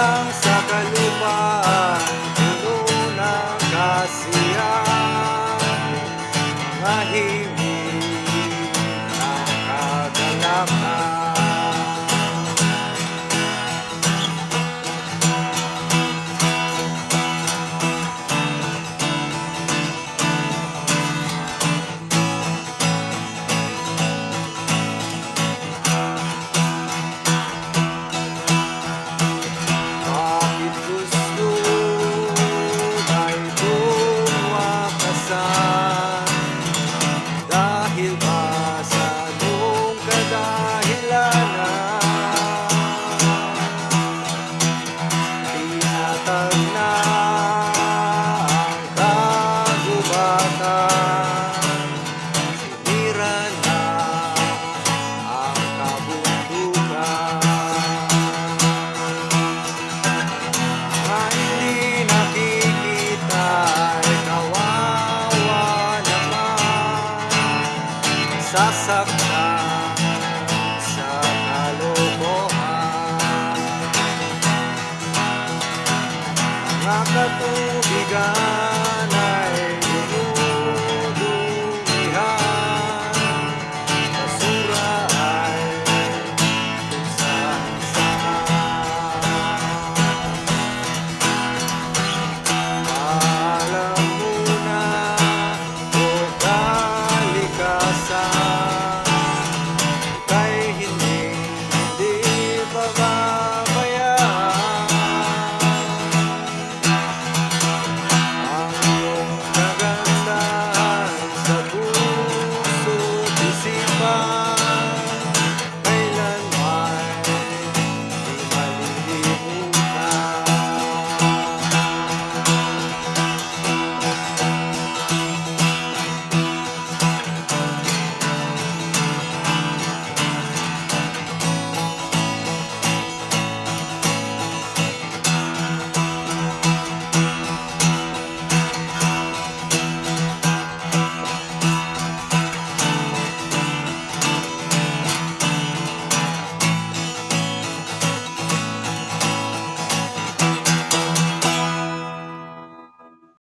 lang sa kalupaan Puno ng kasiyahan. Mga